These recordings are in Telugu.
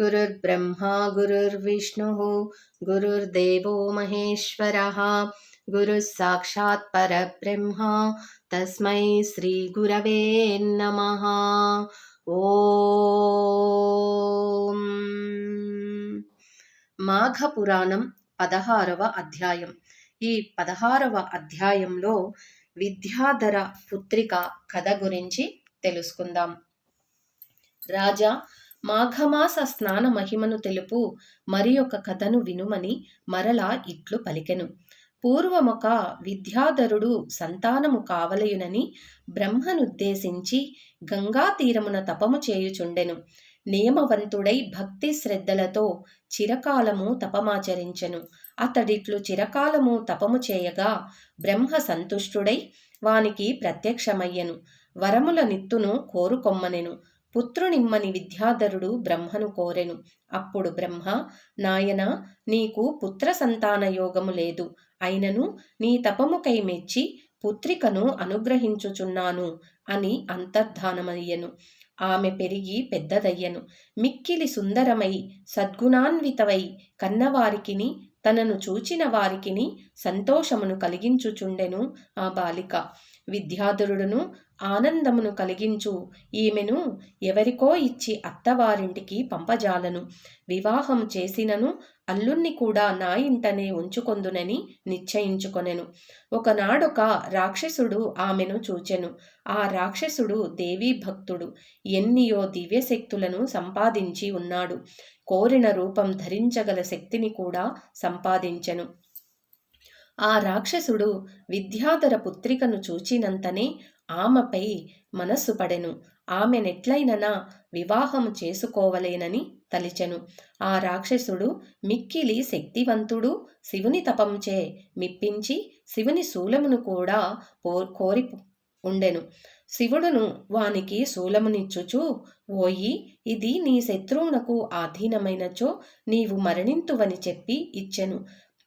गुरुर्ब्रह्मा गुरुर्विष्णुः गुरुर्देवो महेश्वरः गुरुः साक्षात् परब्रह्मा तस्मै श्रीगुरवे नमः ఓం మాఘపురాణం పదహారవ అధ్యాయం ఈ పదహారవ అధ్యాయంలో విద్యాధర పుత్రిక కథ గురించి తెలుసుకుందాం రాజా మాఘమాస స్నాన మహిమను తెలుపు మరి ఒక కథను వినుమని మరలా ఇట్లు పలికెను. పూర్వమొక విద్యాధరుడు సంతానము కావలయునని బ్రహ్మనుద్దేశించి గంగా తీరమున తపము చేయుచుండెను. నియమవంతుడై భక్తి శ్రద్ధలతో చిరకాలము తపమాచరించెను. అతడిట్లు చిరకాలము తపము చేయగా బ్రహ్మ సంతుష్టుడై వానికి ప్రత్యక్షమయ్యెను. వరముల నిత్తును కోరుకొమ్మనెను. పుత్రునిమ్మని విద్యాధరుడు బ్రహ్మను కోరెను. అప్పుడు బ్రహ్మ నాయన నీకు పుత్ర సంతాన యోగము లేదు. అయినను నీ తపముకై మెచ్చి పుత్రికను అనుగ్రహించుచున్నాను అని అంతర్ధానమయ్యను. ఆమె పెరిగి పెద్దదయ్యను. మిక్కిలి సుందరమై సద్గుణాన్వితవై కన్నవారికిని తనను చూచిన వారికిని సంతోషమును కలిగించుచుండెను ఆ బాలిక. విద్యాధరుడును ఆనందమును కలిగించు. ఈమెను ఎవరికో ఇచ్చి అత్తవారింటికి పంపజాలను. వివాహం చేసినను అల్లుణ్ణి కూడా నా ఇంటనే ఉంచుకొందునని నిశ్చయించుకొనెను. ఒకనాడొక రాక్షసుడు ఆమెను చూచెను. ఆ రాక్షసుడు దేవీ భక్తుడు. ఎన్నియో దివ్యశక్తులను సంపాదించి ఉన్నాడు. కోరిన రూపం ధరించగల శక్తిని కూడా సంపాదించెను. ఆ రాక్షసుడు విద్యాధర పుత్రికను చూచినంతనే ఆమెపై మనస్సు పడెను. ఆమెనెట్లయిననా వివాహం చేసుకోవలేనని తలిచెను. ఆ రాక్షసుడు మిక్కిలి శక్తివంతుడు శివుని తపంచే మిప్పించి శివుని శూలమును కూడా కోరి ఉండెను. శివుడును వానికి శూలమునిచ్చుచు ఓయి ఇది నీ శత్రువునకు ఆధీనమైనచో నీవు మరణింతువని చెప్పి ఇచ్చెను.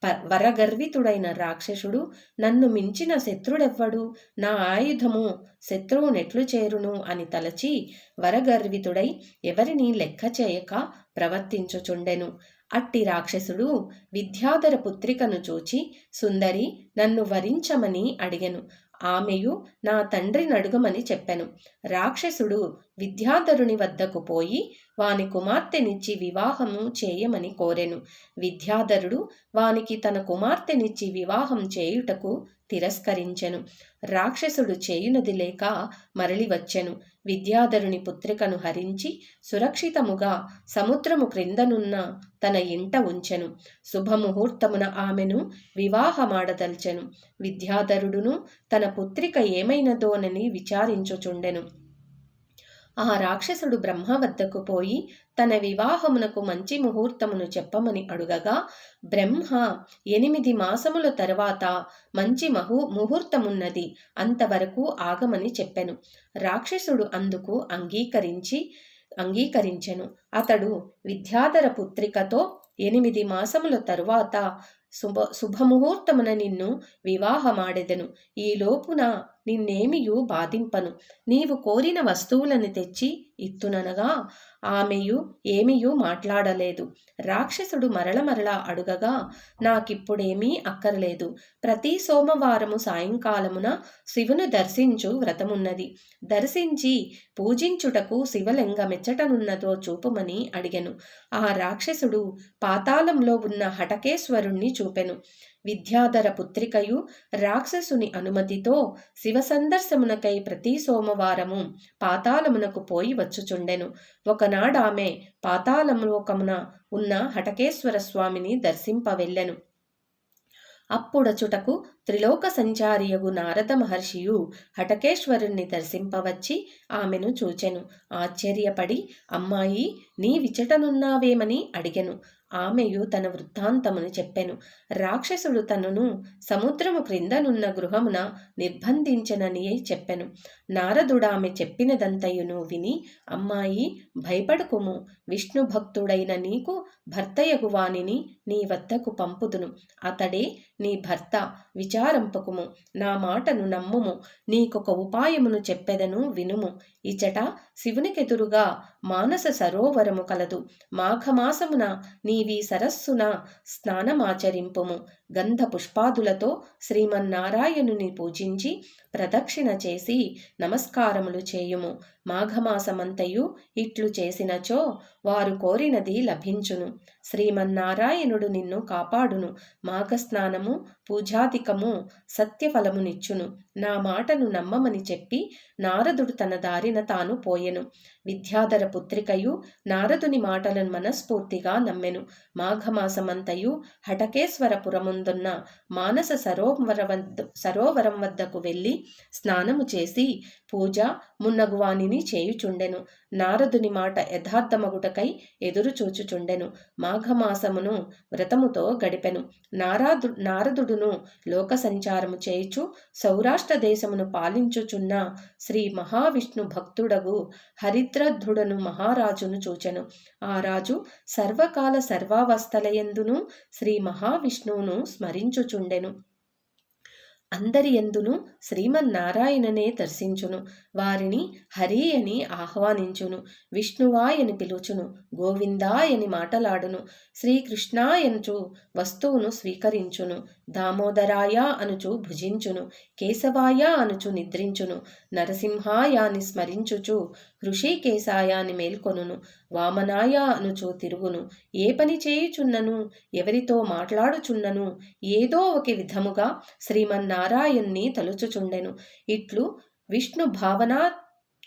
వరగర్వితుడైన రాక్షసుడు నన్ను మించిన శత్రుడెవ్వడు? నా ఆయుధము శత్రువునెట్లు చేరును అని తలచి వరగర్వితుడై ఎవరిని లెక్క చేయక ప్రవర్తించుచుండెను. అట్టి రాక్షసుడు విద్యాధర పుత్రికను చూచి సుందరి నన్ను వరించమని అడిగెను. ఆమెయు నా తండ్రిని అడుగమని చెప్పెను. రాక్షసుడు విద్యాధరుని వద్దకు పోయి వాని కుమార్తెనిచ్చి వివాహము చేయమని కోరెను. విద్యాధరుడు వానికి తన కుమార్తెనిచ్చి వివాహం చేయుటకు తిరస్కరించెను. రాక్షసుడు చేయునది లేక మరలి వచ్చెను. విద్యాధరుని పుత్రికను హరించి సురక్షితముగా సముద్రము క్రిందనున్న తన ఇంట ఉంచెను. శుభముహూర్తమున ఆమెను వివాహమాడదల్చెను. విద్యాధరుడును తన పుత్రిక ఏమైనదోనని విచారించుచుండెను. ఆ రాక్షసుడు బ్రహ్మ వద్దకు పోయి తన వివాహమునకు మంచి ముహూర్తమును చెప్పమని అడుగగా బ్రహ్మ ఎనిమిది మాసముల తరువాత మంచి మహు ముహూర్తమున్నది అంతవరకు ఆగమని చెప్పెను రాక్షసుడు అందుకు అంగీకరించి అంగీకరించెను. అతడు విద్యాధర పుత్రికతో ఎనిమిది మాసముల తరువాత శుభ శుభముహూర్తమున నిన్ను వివాహమాడెదను. ఈ లోపున నిన్నేమియు బాధింపను. నీవు కోరిన వస్తువులను తెచ్చి ఇత్తుననగా ఆమెయు ఏమియూ మాట్లాడలేదు. రాక్షసుడు మరల మరల అడుగగా నాకిప్పుడేమీ అక్కర్లేదు. ప్రతి సోమవారము సాయంకాలమున శివును దర్శించు వ్రతమున్నది. దర్శించి పూజించుటకు శివలింగమెచ్చటనున్నదో చూపమని అడిగెను. ఆ రాక్షసుడు పాతాళంలో ఉన్న హటకేశ్వరుణ్ణి చూపెను. విద్యాధర పుత్రికయు రాక్షసుని అనుమతితో శివ సందర్శమునకై ప్రతి సోమవారము పాతాళమునకు పోయి వచ్చుచుండెను. ఒకనాడామె పాతాళములోకమున ఉన్న హటకేశ్వర స్వామిని దర్శింపవెళ్ళెను అప్పుడచుటకు త్రిలోక సంచారియగు నారద మహర్షియు హటకేశ్వరుణ్ణి దర్శింపవచ్చి ఆమెను చూచెను. ఆశ్చర్యపడి అమ్మాయి నీ విచటనున్నావేమని అడిగెను. ఆమెయు తన వృత్తాంతమును చెప్పెను. రాక్షసుడు తనను సముద్రము క్రిందనున్న గృహమున నిర్బంధించనని చెప్పెను. నారదుడామె చెప్పినదంతయును విని అమ్మాయి భయపడుకుము. విష్ణు భక్తుడైన నీకు భర్తయగు వానిని నీ వద్దకు పంపుదును. అతడే నీ భర్త విచారంపకుము. నా మాటను నమ్ముము. నీకొక ఉపాయమును చెప్పెదను వినుము. ఇచట శివునికెదురుగా మానస సరోవరము కలదు. మాఘమాసమున నీ నీవి సరస్సున స్నానమాచరింపుము. గంధ పుష్పాదులతో శ్రీమన్నారాయణుని పూజించి ప్రదక్షిణ చేసి నమస్కారములు చేయుము. మాఘమాసమంతయు ఇట్లు చేసినచో వారు కోరినది లభించును. శ్రీమన్నారాయణుడు నిన్ను కాపాడును. మాఘస్నానము పూజాధికము సత్యఫలమునిచ్చును. నా మాటను నమ్మమని చెప్పి నారదుడు తన దారిన తాను పోయెను. విద్యాధర పుత్రికయు నారదుని మాటలను మనస్ఫూర్తిగా నమ్మెను. మాఘమాసమంతయు హటకేశ్వరపురముందున్న మానస సరోవర వద్ద సరోవరం వద్దకు వెళ్ళి స్నానము చేసి పూజ మున్నగువానిని చేయుచుండెను. నారదుని మాట యథార్థమగుటకై ఎదురు చూచుచుండెను మాఘమాసమును వ్రతముతో గడిపెను. నారాదు నారదుడును లోక సంచారము చేయుచు సౌరాష్ట్ర దేశమును పాలించుచున్న శ్రీ మహావిష్ణు భక్తుడగు హరిద్రధుడను మహారాజును చూచెను. ఆ రాజు సర్వకాల సర్వావస్థలయందును శ్రీ మహావిష్ణువును స్మరించుచుండెను. అందరి ఎందును శ్రీమన్నారాయణనే దర్శించును. వారిని హరి అని ఆహ్వానించును. విష్ణువాయని పిలుచును. గోవిందాయని మాటలాడును. శ్రీకృష్ణాయనుచు వస్తువును స్వీకరించును. దామోదరాయ అనుచు భుజించును. కేశవాయ అనుచు నిద్రించును. నరసింహాయాని స్మరించుచు హృషికేశాయాని మేల్కొనును. వామనాయ అనుచు తిరుగును. ఏ పని చేయుచున్నను? ఎవరితో మాట్లాడుచున్నను? ఏదో ఒక విధముగా నారాయణ్ణి తలుచుచుండెను. ఇట్లు విష్ణు భావనా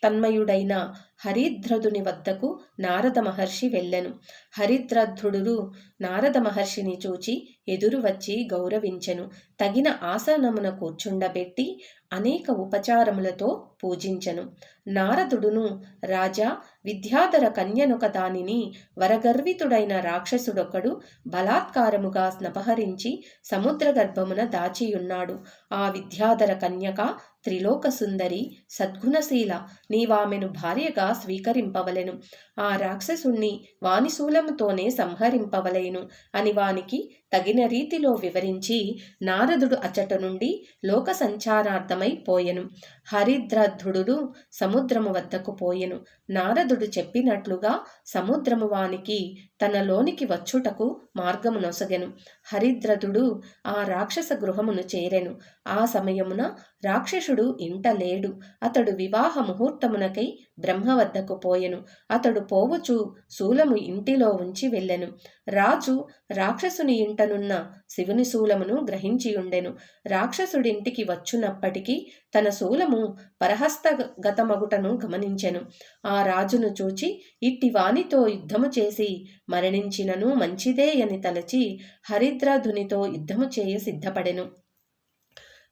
తన్మయుడైన హరిద్రదుని వద్దకు నారద మహర్షి వెళ్ళెను. హరిద్రధ్రుడు నారద మహర్షిని చూచి ఎదురు వచ్చి గౌరవించెను. తగిన ఆసనమున కూర్చుండబెట్టి అనేక ఉపచారములతో పూజించెను. నారదుడును రాజా విద్యాధర కన్యనొక దానిని వరగర్వితుడైన రాక్షసుడొకడు బలాత్కారముగా స్నపహరించి సముద్ర గర్భమున దాచియున్నాడు. ఆ విద్యాధర కన్యక త్రిలోక సుందరి సద్గుణశీల నీవామెను భార్యగా స్వీకరింపవలెను. ఆ రాక్షసుణ్ణి వానిశూలముతోనే సంహరింపవలేను అని వానికి తగిన రీతిలో వివరించి నారదుడు అచట నుండి లోక సంచారార్థమై పోయెను. హరిద్రధుడు సముద్రము వద్దకు పోయెను. నారదుడు చెప్పినట్లుగా సముద్రము వానికి తనలోనికి వచ్చుటకు మార్గము నొసగెను. హరిద్రదుడు ఆ రాక్షస గృహమును చేరెను. ఆ సమయమున రాక్షసుడు ఇంట లేడు. అతడు వివాహ ముహూర్తమునకై బ్రహ్మ వద్దకు పోయెను. అతడు పోవుచు శూలము ఇంటిలో ఉంచి వెళ్ళెను. రాజు రాక్షసుని ఇంటనున్న శివుని శూలమును గ్రహించియుండెను రాక్షసుడింటికి వచ్చునప్పటికీ తన శూలము పరహస్తగతమగుటను గమనించెను. ఆ రాజును చూచి ఇట్టి వానితో యుద్ధము చేసి మరణించినను మంచిదే అని తలచి హరిద్రధునితో యుద్ధము చేయ సిద్ధపడెను.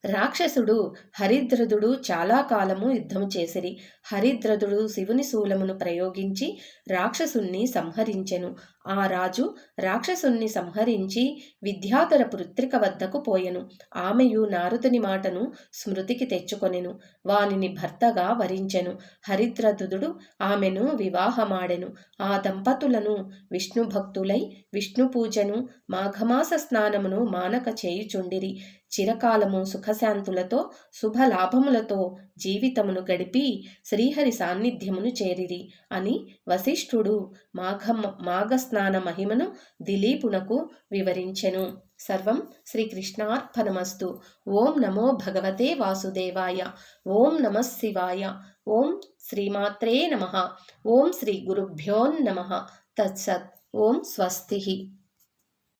రాక్షసుడు హరిద్రదుడు చాలా కాలము యుద్ధము చేసిరి. హరిద్రదుడు శివుని శూలమును ప్రయోగించి రాక్షసుణ్ణి సంహరించెను. ఆ రాజు రాక్షసుణ్ణి సంహరించి విద్యాధర పుత్రిక వద్దకు పోయెను. ఆమెయు నారదుని మాటను స్మృతికి తెచ్చుకొనెను. వానిని భర్తగా వరించెను. హరిద్రదుడు ఆమెను వివాహమాడెను. ఆ దంపతులను విష్ణు భక్తులై విష్ణు పూజను మాఘమాస స్నానమును మానక చేయుచుండిరి. చిరకాలము సుఖశాంతులతో శుభలాభములతో జీవితమును గడిపి శ్రీహరి సాన్నిధ్యమును చేరిరి అని వశిష్ఠుడు మాఘ మాఘస్నాన మహిమను దిలీపునకు వివరించెను. సర్వం శ్రీకృష్ణార్పణమస్తు. ఓం నమో భగవతే వాసుదేవాయ. ఓం నమ శివాయ. ఓం శ్రీమాత్రే నమ. ఓం శ్రీ గురుభ్యోన్నమ తత్సత్. ఓం స్వస్తి.